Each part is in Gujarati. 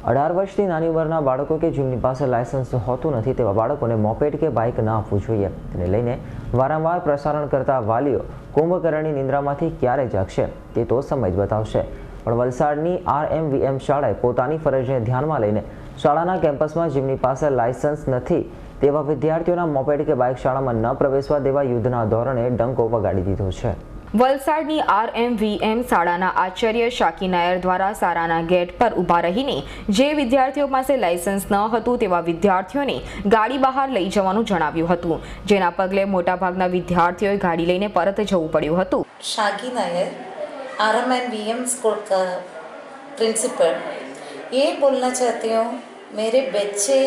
અઢાર વર્ષથી નાની ઉંમરના બાળકો કે જેમની પાસે લાયસન્સ હોતું નથી તેવા બાળકોને મોપેડ કે બાઇક ના આપવું જોઈએ. તેને લઈને વારંવાર પ્રસારણ કરતા વાલીઓ કુંભકર્ણની નિંદ્રામાંથી ક્યારે જાગશે તે તો સમય જ બતાવશે. પણ વલસાડની આર એમ વી એમ શાળાએ પોતાની ફરજને ધ્યાનમાં લઈને શાળાના કેમ્પસમાં જેમની પાસે લાયસન્સ નથી તેવા વિદ્યાર્થીઓના મોપેડ કે બાઇક શાળામાં ન પ્રવેશવા દેવા યુદ્ધના ધોરણે ડંકો વગાડી દીધો છે. વલસાડની આરએમવીએમ શાળાના આચાર્ય શાકી નાયર દ્વારા શાળાના ગેટ પર ઊભા રહીને જે વિદ્યાર્થીઓ પાસે લાયસન્સ ન હતું તેવા વિદ્યાર્થીઓને ગાડી બહાર લઈ જવાનું જણાવ્યું હતું જેના પગલે મોટાભાગના વિદ્યાર્થીઓએ ગાડી લઈને પરત જવું પડ્યું હતું Shagi Nair R M N V M school का प्रिंसिपल ये बोलना चाहती हूँ मेरे बच्चे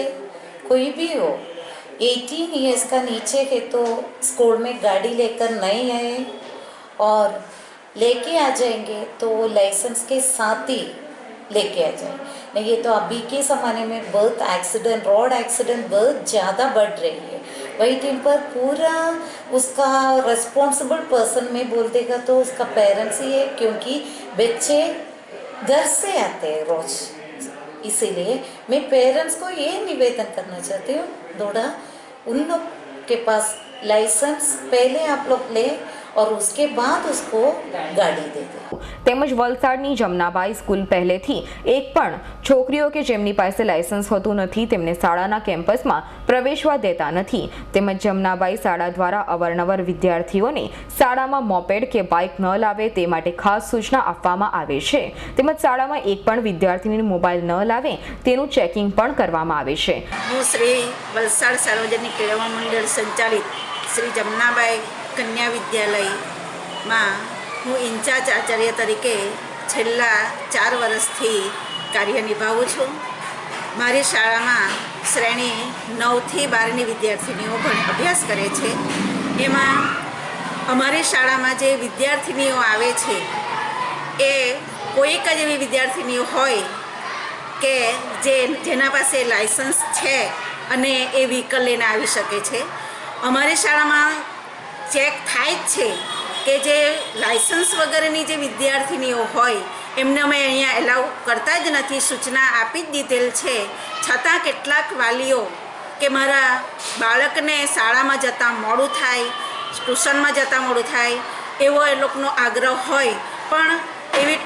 कोई भी हो 18 इयर्स का नीचे है तो स्कूल में गाड़ी लेकर नहीं आए और लेके आ जाएँगे तो वो लाइसेंस के साथ ही लेके आ जाए। नहीं, ये तो अभी के ज़माने में बहुत एक्सीडेंट रोड एक्सीडेंट बहुत ज़्यादा बढ़ रही है। वही टीम पर पूरा उसका रिस्पॉन्सिबल पर्सन में बोल देगा तो उसका पेरेंट्स ही है, क्योंकि बच्चे घर से आते हैं रोज। इसीलिए मैं पेरेंट्स को ये निवेदन करना चाहती हूँ थोड़ा उन लोग के पास लाइसेंस पहले आप लोग ले और उसके बाद उसको गाड़ी दे दें તેમજ વલસાડની જમનાબાઈ સ્કૂલ પહેલેથી એક પણ છોકરીઓ કે જેમની પાસે લાયસન્સ હોતું નથી તેમને શાળાના કેમ્પસમાં પ્રવેશવા દેતા નથી તેમજ જમનાબાઈ શાળા દ્વારા અવારનવાર વિદ્યાર્થીઓને શાળામાં મોપેડ કે બાઇક ન લાવે તે માટે ખાસ સૂચના આપવામાં આવે છે તેમજ શાળામાં એક પણ વિદ્યાર્થીની મોબાઈલ ન લાવે તેનું ચેકિંગ પણ કરવામાં આવે છે હું શ્રી વલસાડ સાર્વજનિક કેળવણ મંડળ સંચાલિત શ્રી જમનાબાઈ કન્યા વિદ્યાલયમાં હું ઇન્ચાર્જ આચાર્ય તરીકે છેલ્લા ચાર વર્ષથી કાર્ય નિભાવું છું. મારી શાળામાં શ્રેણી નવથી બારની વિદ્યાર્થિનીઓ પણ અભ્યાસ કરે છે. એમાં અમારી શાળામાં જે વિદ્યાર્થિનીઓ આવે છે, એ કોઈક જ એવી વિદ્યાર્થિનીઓ હોય કે જે જેના પાસે લાયસન્સ છે અને એ વ્હીકલ લઈને આવી શકે છે. અમારી શાળામાં ચેક થાય જ છે કે જે લાયસન્સ વગરની જે વિદ્યાર્થિનીઓ હોય, એમને અમે અહીંયા એલાઉ કરતા જ નથી, સૂચના આપી જ દીધેલ છે. છતાં કેટલાક વાલીઓ કે મારા બાળકને શાળામાં જતાં મોડું થાય, ટ્યુશનમાં જતાં મોડું થાય, એવો એ લોકોનો આગ્રહ હોય. પણ એવી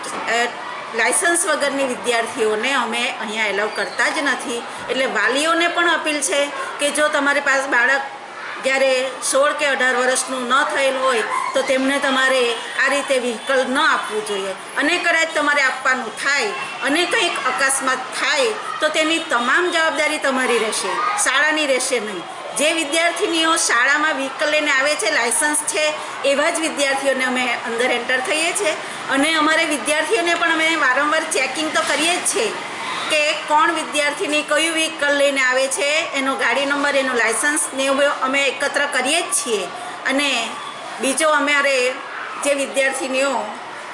લાયસન્સ વગરની વિદ્યાર્થીઓને અમે અહીંયા એલાઉ કરતા જ નથી. એટલે વાલીઓને પણ અપીલ છે કે જો તમારી પાસે બાળક જ્યારે સોળ કે અઢાર વર્ષનું ન થયેલું હોય તો તેમને તમારે આ રીતે વ્હીકલ ન આપવું જોઈએ. અને કદાચ તમારે આપવાનું થાય અને કંઈક અકસ્માત થાય, તો તેની તમામ જવાબદારી તમારી રહેશે, શાળાની રહેશે નહીં. જે વિદ્યાર્થીનીઓ શાળામાં વ્હીકલ લઈને આવે છે, લાયસન્સ છે, એવા જ વિદ્યાર્થીઓને અમે અંદર એન્ટર થઈએ છીએ. અને અમારે વિદ્યાર્થીઓને પણ અમે વારંવાર ચેકિંગ તો કરીએ જ છે કે કોણ વિદ્યાર્થીની કયું વ્હીકલ લઈને આવે છે, એનો ગાડી નંબર, એનું લાયસન્સ, ને અમે એકત્ર કરીએ જ છીએ. અને બીજો અમારે જે વિદ્યાર્થીનીઓ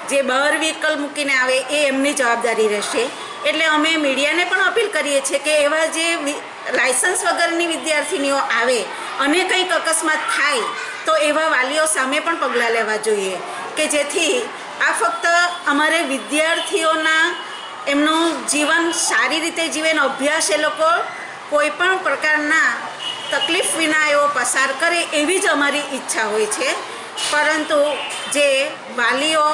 જે બહાર વ્હીકલ મૂકીને આવે એ એમની જવાબદારી રહેશે. એટલે અમે મીડિયાને પણ અપીલ કરીએ છીએ કે એવા જે લાયસન્સ વગરની વિદ્યાર્થીનીઓ આવે, અને કંઈક અકસ્માત થાય, તો એવા વાલીઓ સામે પણ પગલાં લેવા જોઈએ. કે જેથી આ ફક્ત અમારે વિદ્યાર્થીઓના એમનું જીવન સારી રીતે જીવે અભ્યાસ એ લોકો કોઈ પણ પ્રકારના તકલીફ વિના એવો પસાર કરે એવી જ અમારી ઈચ્છા હોય છે. પરંતુ જે વાલીઓ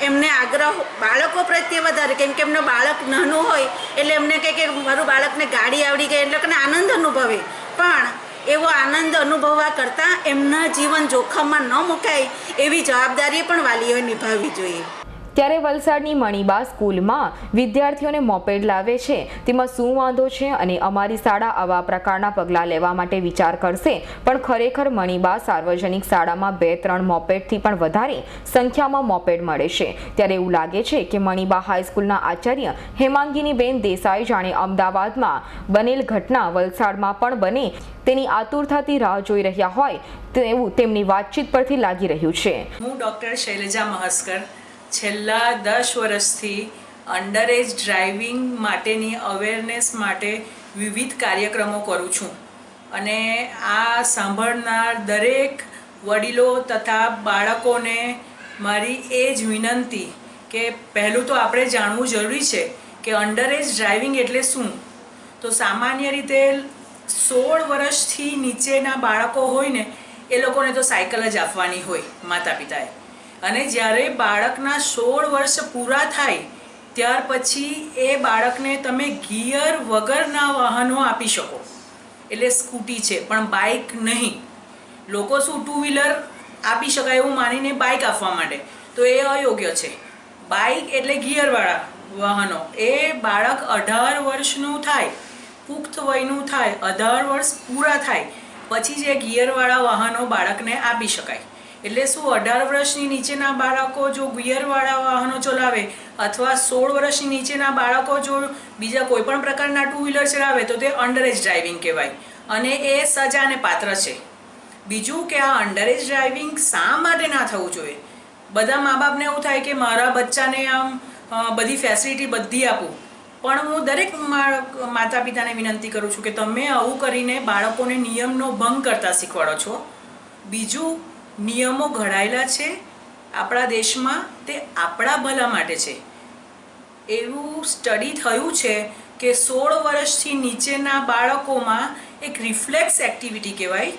એમને આગ્રહ બાળકો પ્રત્યે વધારે, કેમ કે એમનું બાળક નાનું હોય, એટલે એમને કહે કે મારું બાળકને ગાડી આવડી ગઈ એટલે લોકોને આનંદ અનુભવે. પણ એવો આનંદ અનુભવવા કરતાં એમના જીવન જોખમમાં ન મુકાય એવી જવાબદારી પણ વાલીઓએ નિભાવવી જોઈએ. ત્યારે વલસાડની મણિબા સ્કૂલમાં વિદ્યાર્થીઓને મોપેડ લાવે છે. તેમાં શું વાંધો છે અને અમારી શાળા આવા પ્રકારના પગલાં લેવા માટે વિચાર કરશે? પણ ખરેખર મણિબા સાર્વજનિક શાળામાં બે ત્રણ મોપેડથી પણ વધારે સંખ્યામાં મોપેડ મળે છે. ત્યારે એવું લાગે છે કે મણિબા હાઈસ્કૂલના આચાર્ય હેમાંગીનીબેન દેસાઈ જાણે અમદાવાદમાં બનેલ ઘટના વલસાડમાં પણ બને તેની આતુરતાથી રાહ જોઈ રહ્યા હોય તેવું તેમની વાતચીત પરથી લાગી રહ્યું છે. હું ડોક્ટર શૈલજા મહસ્કર છેલ્લા દસ વર્ષથી અંડર એજ ડ્રાઇવિંગ માટેની અવેરનેસ માટે વિવિધ કાર્યક્રમો કરું છું. અને આ સાંભળનાર દરેક વડીલો તથા બાળકોને મારી એ જ વિનંતી કે પહેલું તો આપણે જાણવું જરૂરી છે કે અંડર એજ ડ્રાઇવિંગ એટલે શું? તો સામાન્ય રીતે સોળ વર્ષથી નીચેના બાળકો હોય ને, એ લોકોને તો સાયકલ જ આપવાની હોય માતા પિતાએ અને જ્યારે બાળકના સોળ વર્ષ પૂરા થાય, ત્યાર પછી એ બાળકને તમે ગિયર વગરના વાહનો આપી શકો. એટલે સ્કૂટી છે, પણ બાઇક નહીં. લોકો શું ટુ વ્હીલર આપી શકાય એવું માનીને બાઇક આપવા માટે તો એ અયોગ્ય છે. બાઇક એટલે ગિયરવાળા વાહનો. એ બાળક અઢાર વર્ષનું થાય, પુખ્ત વયનું થાય, અઢાર વર્ષ પૂરા થાય, પછી જે ગિયરવાળા વાહનો બાળકને આપી શકાય. એટલે શું, અઢાર વર્ષની નીચેના બાળકો જો ગિયરવાળા વાહનો ચલાવે અથવા સોળ વર્ષની નીચેના બાળકો જો બીજા કોઈપણ પ્રકારના ટુ વ્હીલર ચલાવે, તો તે અંડરેજ ડ્રાઇવિંગ કહેવાય. અને એ સજાને પાત્ર છે. બીજું કે આ અંડરેજ ડ્રાઇવિંગ શા માટે ના થવું જોઈએ? બધા મા બાપને એવું થાય કે મારા બચ્ચાને આમ બધી ફેસિલિટી બધી આપું. પણ હું દરેક માતા પિતાને વિનંતી કરું છું કે તમે આવું કરીને બાળકોને નિયમનો ભંગ કરતા શીખવાડો છો. બીજું નિયમો ઘડાયેલા છે. આપણા દેશમાં તે આપણા ભલા માટે છે. એવું સ્ટડી થયું છે કે સોળ વર્ષથી નીચેના બાળકોમાં એક રિફ્લેક્સ એક્ટિવિટી કહેવાય,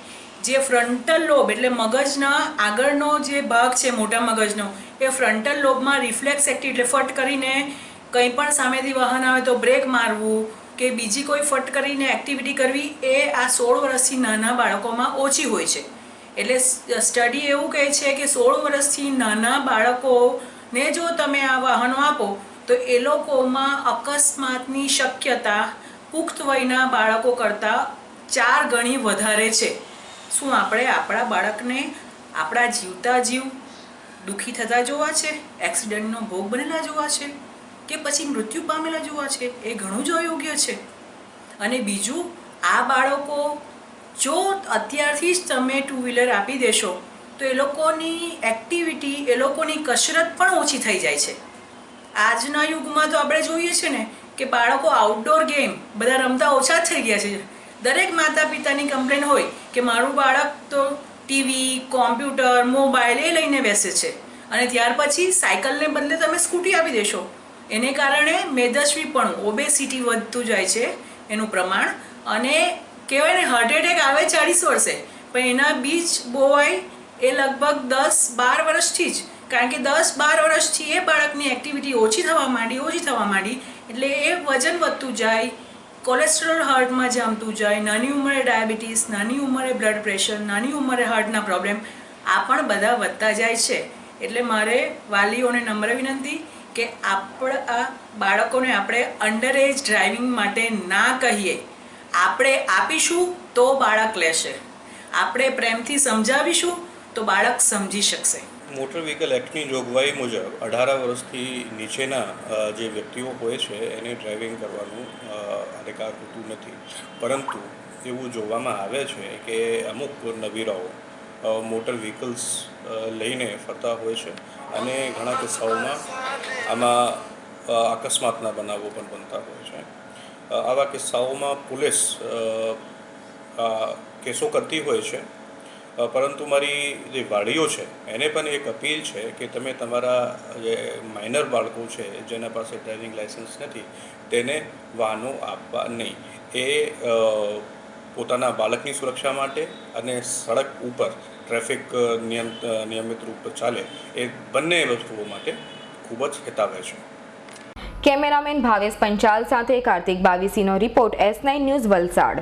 જે ફ્રન્ટલ લોબ એટલે મગજના આગળનો જે ભાગ છે, મોટા મગજનો, એ ફ્રન્ટલ લોબમાં રિફ્લેક્સ એક્ટિવિટી ફટ કરીને કંઈ પણ સામેથી વાહન આવે તો બ્રેક મારવું કે બીજી કોઈ ફટ કરીને એક્ટિવિટી કરવી, એ આ સોળ વર્ષથી નાના બાળકોમાં ઓછી હોય છે. એટલે સ્ટડી એવું કહે છે કે સોળ વર્ષથી નાના બાળકોને જો તમે આ વાહનો આપો, તો એ લોકોમાં અકસ્માતની શક્યતા પુખ્ત વયના બાળકો કરતાં ચાર ગણી વધારે છે. શું આપણે આપણા બાળકને આપણા જીવતા જીવ દુઃખી થતા જોવા છે? એક્સિડન્ટનો ભોગ બનેલા જોવા છે? કે પછી મૃત્યુ પામેલા જોવા છે? એ ઘણું જ અયોગ્ય છે. અને બીજું, આ બાળકો જો અત્યારથી જ તમે ટુ વ્હીલર આપી દેશો, તો એ લોકોની એક્ટિવિટી એ લોકોની કસરત પણ ઓછી થઈ જાય છે. આજના યુગમાં તો આપણે જોઈએ છે ને કે બાળકો આઉટડોર ગેમ બધા રમતા ઓછા જ થઈ ગયા છે. દરેક માતા પિતાની કમ્પ્લેન હોય કે મારું બાળક તો ટીવી કોમ્પ્યુટર મોબાઈલ એ લઈને બેસે છે. અને ત્યાર પછી સાયકલને બદલે તમે સ્કૂટી આપી દેશો. એને કારણે મેદસ્વી પણ ઓબેસિટી વધતું જાય છે, એનું પ્રમાણ. અને કહેવાય ને હાર્ટ એટેક આવે ચાળીસ વર્ષે. પણ એના બીજ બોવાય એ લગભગ દસ બાર વર્ષથી જ. કારણ કે દસ બાર વર્ષથી એ બાળકની એક્ટિવિટી ઓછી થવા માંડી, ઓછી થવા માંડી. એટલે એ વજન વધતું જાય કોલેસ્ટ્રોલ હાર્ટમાં જામતું જાય, નાની ઉંમરે ડાયાબિટીસ, નાની ઉંમરે બ્લડ પ્રેશર નાની ઉંમરે હાર્ટના પ્રોબ્લેમ આ પણ બધા વધતા જાય છે. એટલે મારે વાલીઓને નમ્ર વિનંતી કે આપણા બાળકોને આપણે અંડર એજ ડ્રાઇવિંગ માટે ના કહીએ. આપણે આપીશું તો બાળક લેશે. આપણે પ્રેમથી સમજાવીશું તો બાળક સમજી શકશે. મોટર વ્હીકલ એક્ટની જોગવાઈ મુજબ અઢાર વર્ષથી નીચેના જે વ્યક્તિઓ હોય છે, એને ડ્રાઇવિંગ કરવાનું અધિકાર હોતું નથી. પરંતુ એવું જોવામાં આવે છે કે અમુક નવીરાઓ મોટર વ્હીકલ્સ લઈને ફરતા હોય છે અને ઘણા કિસ્સાઓમાં આમાં અકસ્માતના બનાવો પણ બનતા હોય છે. આવા કિસ્સાઓમાં પોલીસ કેસો કરતી હોય છે. પરંતુ મારી જે વાડીઓ છે, એને પણ એક અપીલ છે કે તમે તમારા જે માઇનર બાળકો છે, જેના પાસે ડ્રાઇવિંગ લાઇસન્સ નથી, તેને વાહનો આપવા નહીં. એ પોતાના બાળકની સુરક્ષા માટે અને સડક ઉપર ટ્રાફિક નિયમ નિયમિત રૂપ ચાલે, એ બંને વસ્તુઓ માટે ખૂબ જ હિતાવહ છે. કેમેરામેન ભાવેશ પંચાલ સાથે Kartik બાવીસીનો report S nine news Valsad.